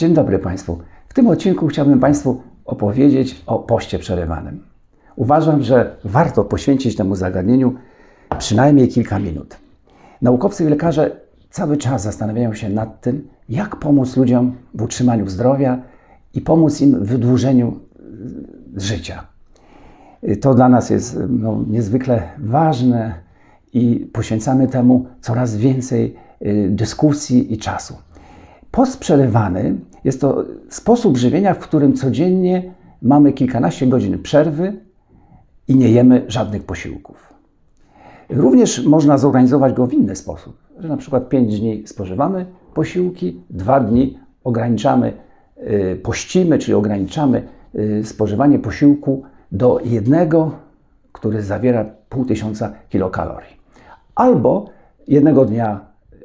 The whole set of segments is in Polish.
Dzień dobry Państwu. W tym odcinku chciałbym Państwu opowiedzieć o poście przerywanym. Uważam, że warto poświęcić temu zagadnieniu przynajmniej kilka minut. Naukowcy i lekarze cały czas zastanawiają się nad tym, jak pomóc ludziom w utrzymaniu zdrowia i pomóc im w wydłużeniu y, życia. To dla nas jest no, niezwykle ważne i poświęcamy temu coraz więcej y, dyskusji i czasu. Post przelewany jest to sposób żywienia, w którym codziennie mamy kilkanaście godzin przerwy i nie jemy żadnych posiłków. Również można zorganizować go w inny sposób, że na przykład 5 dni spożywamy posiłki, 2 dni ograniczamy, y, pościmy, czyli ograniczamy y, spożywanie posiłku do jednego, który zawiera pół tysiąca kilokalorii. Albo jednego dnia y,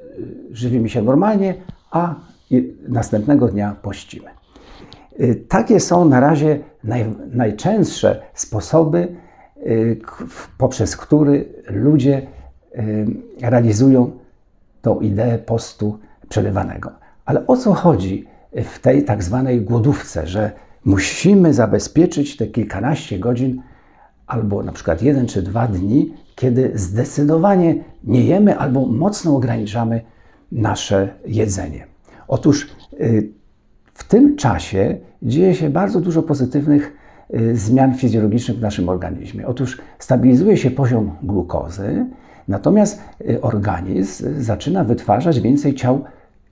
żywimy się normalnie, a i- następnego dnia pościmy. Y, Takie są na razie naj, najczęstsze sposoby, y, poprzez które ludzie y, realizują tą ideę postu przerywanego. Ale o co chodzi w tej tak zwanej głodówce, że musimy zabezpieczyć te kilkanaście godzin albo na przykład jeden czy dwa dni, kiedy zdecydowanie nie jemy albo mocno ograniczamy nasze jedzenie. Otóż y, w tym czasie dzieje się bardzo dużo pozytywnych y, zmian fizjologicznych w naszym organizmie. Otóż stabilizuje się poziom glukozy, natomiast y, organizm zaczyna wytwarzać więcej ciał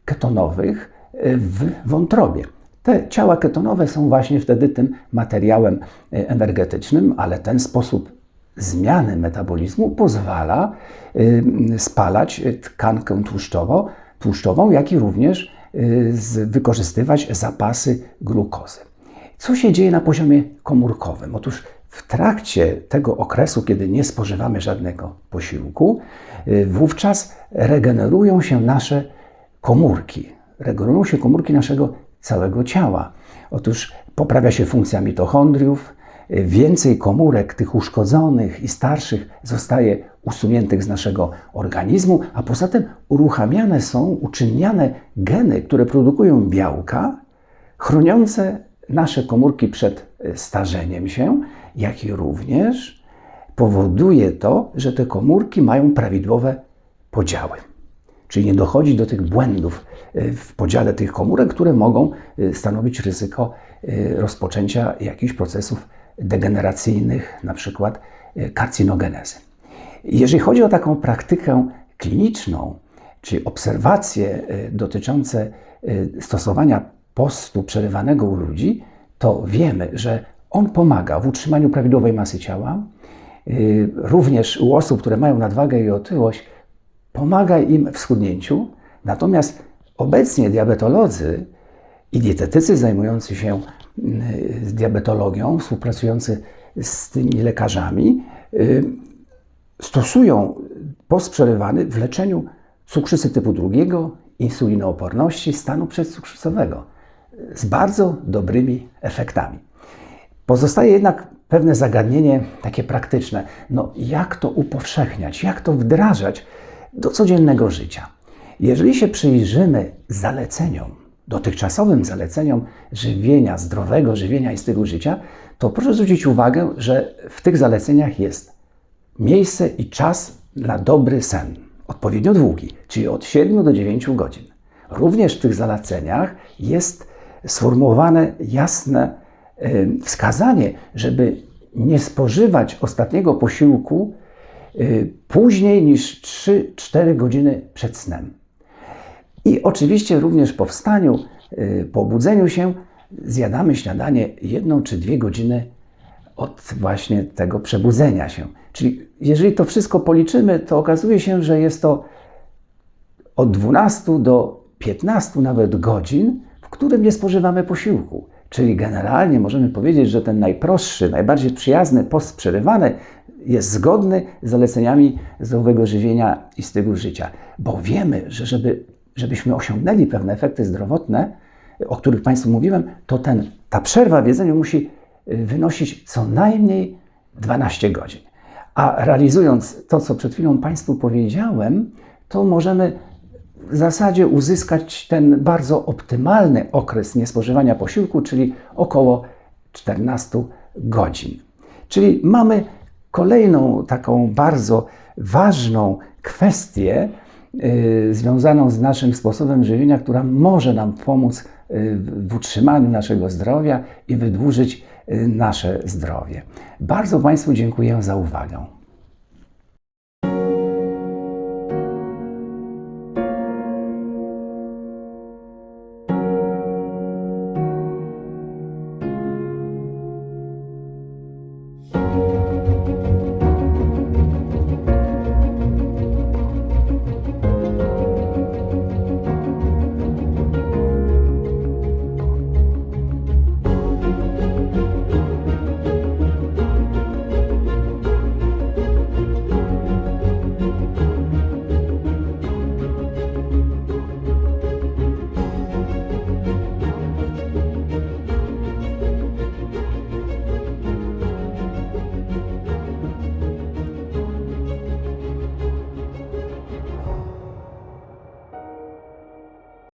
ketonowych w wątrobie. Te ciała ketonowe są właśnie wtedy tym materiałem energetycznym, ale ten sposób zmiany metabolizmu pozwala spalać tkankę tłuszczowo, tłuszczową, jak i również wykorzystywać zapasy glukozy. Co się dzieje na poziomie komórkowym? Otóż w trakcie tego okresu, kiedy nie spożywamy żadnego posiłku, y, wówczas regenerują się nasze komórki. Regenerują się komórki naszego całego ciała. Otóż poprawia się funkcja mitochondriów, więcej komórek tych uszkodzonych i starszych zostaje usuniętych z naszego organizmu, a poza tym uruchamiane są, uczynniane geny, które produkują białka, chroniące nasze komórki przed y, starzeniem się, jak i również powoduje to, że te komórki mają prawidłowe podziały. Czyli nie dochodzi do tych błędów y, w podziale tych komórek, które mogą y, stanowić ryzyko rozpoczęcia jakichś procesów degeneracyjnych, na przykład y, karcinogenezy. Jeżeli chodzi o taką praktykę kliniczną, czyli obserwacje y, dotyczące y, stosowania postu przerywanego u ludzi, to wiemy, że on pomaga w utrzymaniu prawidłowej masy ciała. Również u osób, które mają nadwagę i otyłość, pomaga im w schudnięciu. Natomiast obecnie diabetolodzy i dietetycy zajmujący się z diabetologią, współpracujący z tymi lekarzami, y, stosują post przerywany w leczeniu cukrzycy typu drugiego, insulinooporności, stanu przedcukrzycowego z bardzo dobrymi efektami. Pozostaje jednak pewne zagadnienie takie praktyczne. No, jak to upowszechniać, jak to wdrażać do codziennego życia? Jeżeli się przyjrzymy zaleceniom, dotychczasowym zaleceniom żywienia, zdrowego żywienia i stylu życia, to proszę zwrócić uwagę, że w tych zaleceniach jest miejsce i czas na dobry sen, odpowiednio długi, czyli od 7 do 9 godzin. Również w tych zaleceniach jest sformułowane jasne wskazanie, żeby nie spożywać ostatniego posiłku y, później niż 3-4 godziny przed snem. I oczywiście również po wstaniu, y, po obudzeniu się, zjadamy śniadanie jedną czy dwie godziny od właśnie tego przebudzenia się. Czyli jeżeli to wszystko policzymy, to okazuje się, że jest to od 12 do 15 nawet godzin, w którym nie spożywamy posiłku. Czyli generalnie możemy powiedzieć, że ten najprostszy, najbardziej przyjazny post przerywany jest zgodny z zaleceniami zdrowego żywienia i stylu życia. Bo wiemy, że żeby, żebyśmy osiągnęli pewne efekty zdrowotne, o których Państwu mówiłem, to ten, ta przerwa w jedzeniu musi y, wynosić co najmniej 12 godzin. A realizując to, co przed chwilą Państwu powiedziałem, to możemy w zasadzie uzyskać ten bardzo optymalny okres niespożywania posiłku, czyli około 14 godzin. Czyli mamy kolejną taką bardzo ważną kwestię związaną z naszym sposobem żywienia, która może nam pomóc y, w utrzymaniu naszego zdrowia i wydłużyć y, nasze zdrowie. Bardzo Państwu dziękuję za uwagę.